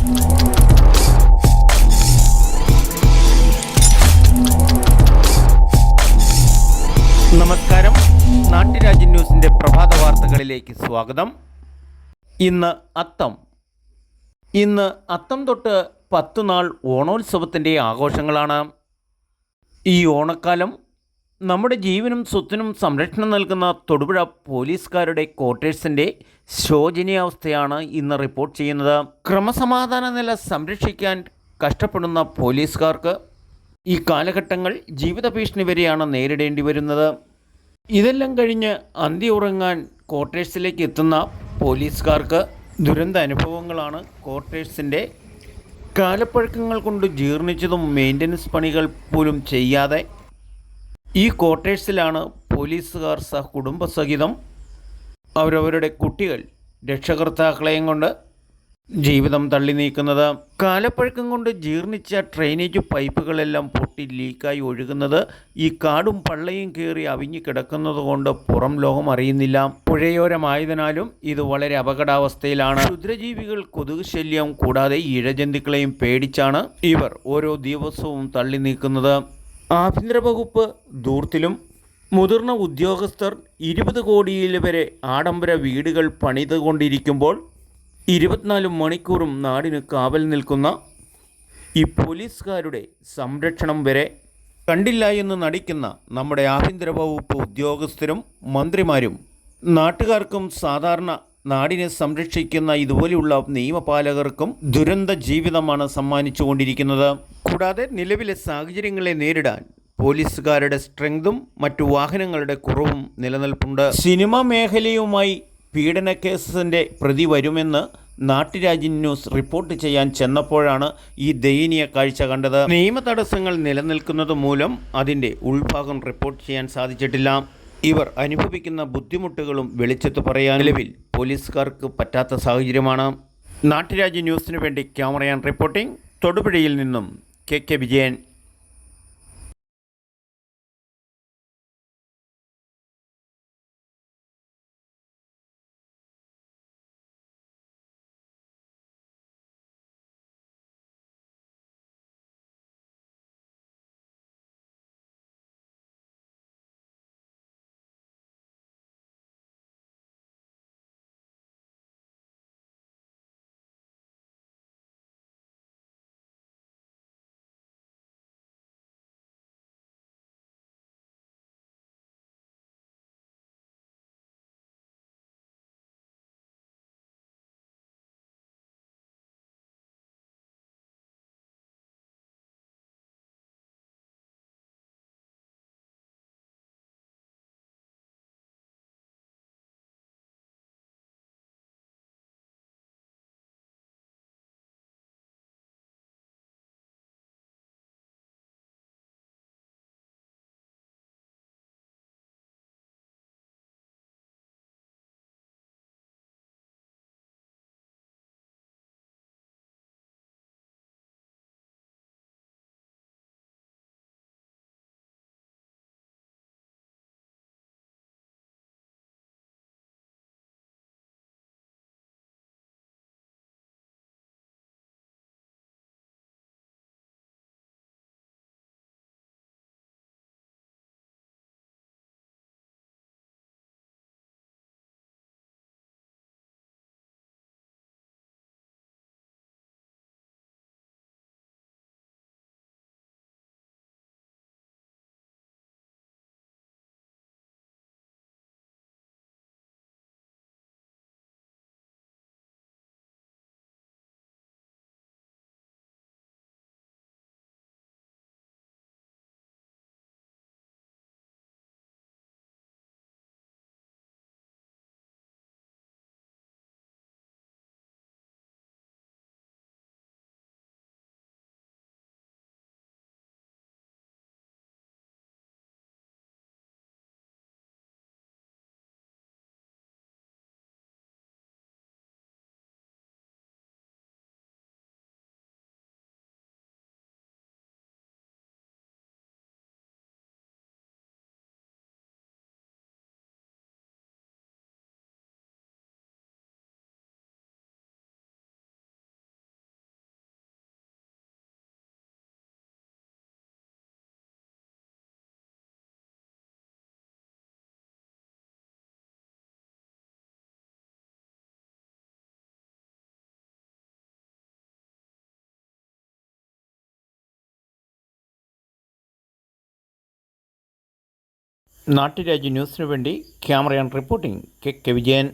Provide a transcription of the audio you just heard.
നമസ്കാരം. നാട്ടുരാജ്യ ന്യൂസിന്റെ പ്രഭാത വാർത്തകളിലേക്ക് സ്വാഗതം. ഇന്ന് അത്തം. ഇന്ന് അത്തം തൊട്ട് പത്തു നാൾ ഓണോത്സവത്തിന്റെ ആഘോഷങ്ങളാണ്. ഈ ഓണക്കാലം നമ്മുടെ ജീവനും സ്വത്തിനും സംരക്ഷണം നൽകുന്ന തൊടുപുഴ പോലീസുകാരുടെ ക്വാർട്ടേഴ്സിന്റെ ശോചനീയാവസ്ഥയാണ് ഇന്ന് റിപ്പോർട്ട് ചെയ്യുന്നത്. ക്രമസമാധാന നില സംരക്ഷിക്കാൻ കഷ്ടപ്പെടുന്ന പോലീസുകാർക്ക് ഈ കാലഘട്ടങ്ങൾ ജീവിത ഭീഷണി വരെയാണ് നേരിടേണ്ടി വരുന്നത്. ഇതെല്ലാം കഴിഞ്ഞ് അന്തി ഉറങ്ങാൻ ക്വാർട്ടേഴ്സിലേക്ക് എത്തുന്ന പോലീസുകാർക്ക് ദുരന്ത അനുഭവങ്ങളാണ് ക്വാർട്ടേഴ്സിന്റെ കാലപ്പഴക്കങ്ങൾ കൊണ്ട് ജീർണിച്ചതും മെയിന്റനൻസ് പണികൾ പോലും ചെയ്യാതെ ഈ ക്വാർട്ടേഴ്സിലാണ് പോലീസുകാർ സഹ കുടുംബസഹിതം അവരവരുടെ കുട്ടികൾ രക്ഷകർത്താക്കളെയും കൊണ്ട് ജീവിതം തള്ളി നീക്കുന്നത്. കാലപ്പഴക്കം കൊണ്ട് ജീർണിച്ച ഡ്രെയിനേജ് പൈപ്പുകളെല്ലാം പൊട്ടി ലീക്കായി ഒഴുകുന്നത് ഈ കാടും പള്ളയും കയറി അവിഞ്ഞു കിടക്കുന്നത് കൊണ്ട് പുറം ലോകം അറിയുന്നില്ല. പുഴയോരമായതിനാലും ഇത് വളരെ അപകടാവസ്ഥയിലാണ്. ക്ഷുദ്രജീവികൾ കൊതുക് ശല്യം കൂടാതെ ഇഴജന്തുക്കളെയും പേടിച്ചാണ് ഇവർ ഓരോ ദിവസവും തള്ളി നീക്കുന്നത്. ആഭ്യന്തര വകുപ്പ് ദൂർത്തിലും മുതിർന്ന ഉദ്യോഗസ്ഥർ ഇരുപത് കോടിയിൽ വരെ ആഡംബര വീടുകൾ പണിതുകൊണ്ടിരിക്കുമ്പോൾ ഇരുപത്തിനാല് മണിക്കൂറും നാടിന് കാവൽ നിൽക്കുന്ന ഈ പോലീസുകാരുടെ സംരക്ഷണം വരെ കണ്ടില്ല എന്ന് നടിക്കുന്ന നമ്മുടെ ആഭ്യന്തര വകുപ്പ് ഉദ്യോഗസ്ഥരും മന്ത്രിമാരും നാട്ടുകാർക്കും സാധാരണ നാടിനെ സംരക്ഷിക്കുന്ന ഇതുപോലെയുള്ള നിയമപാലകർക്കും ദുരന്ത ജീവിതമാണ് സമ്മാനിച്ചുകൊണ്ടിരിക്കുന്നത്. കൂടാതെ നിലവിലെ സാഹചര്യങ്ങളെ നേരിടാൻ പോലീസുകാരുടെ സ്ട്രെങ്തും മറ്റു വാഹനങ്ങളുടെ കുറവും നിലനിൽപ്പുണ്ട്. സിനിമ മേഖലയുമായി പീഡന കേസിന്റെ പ്രതി വരുമെന്ന് നാട്ടുരാജ്യ ന്യൂസ് റിപ്പോർട്ട് ചെയ്യാൻ ചെന്നപ്പോഴാണ് ഈ ദയനീയ കാഴ്ച കണ്ടത്. നിയമ തടസ്സങ്ങൾ നിലനിൽക്കുന്നത് മൂലം അതിന്റെ ഉൾഭാഗം റിപ്പോർട്ട് ചെയ്യാൻ സാധിച്ചിട്ടില്ല. ഇവർ അനുഭവിക്കുന്ന ബുദ്ധിമുട്ടുകളും വെളിച്ചത്ത് പറയാൻ നിലവിൽ പോലീസുകാർക്ക് പറ്റാത്ത സാഹചര്യമാണ്. നാട്ടുരാജ്യ ന്യൂസിനു വേണ്ടി ക്യാമറയാൻ റിപ്പോർട്ടിംഗ് തൊടുപുഴയിൽ നിന്നും കെ കെ വിജയൻ. നാട്ടുരാജ്യ ന്യൂസിനു വേണ്ടി camera and reporting K K Vijayan.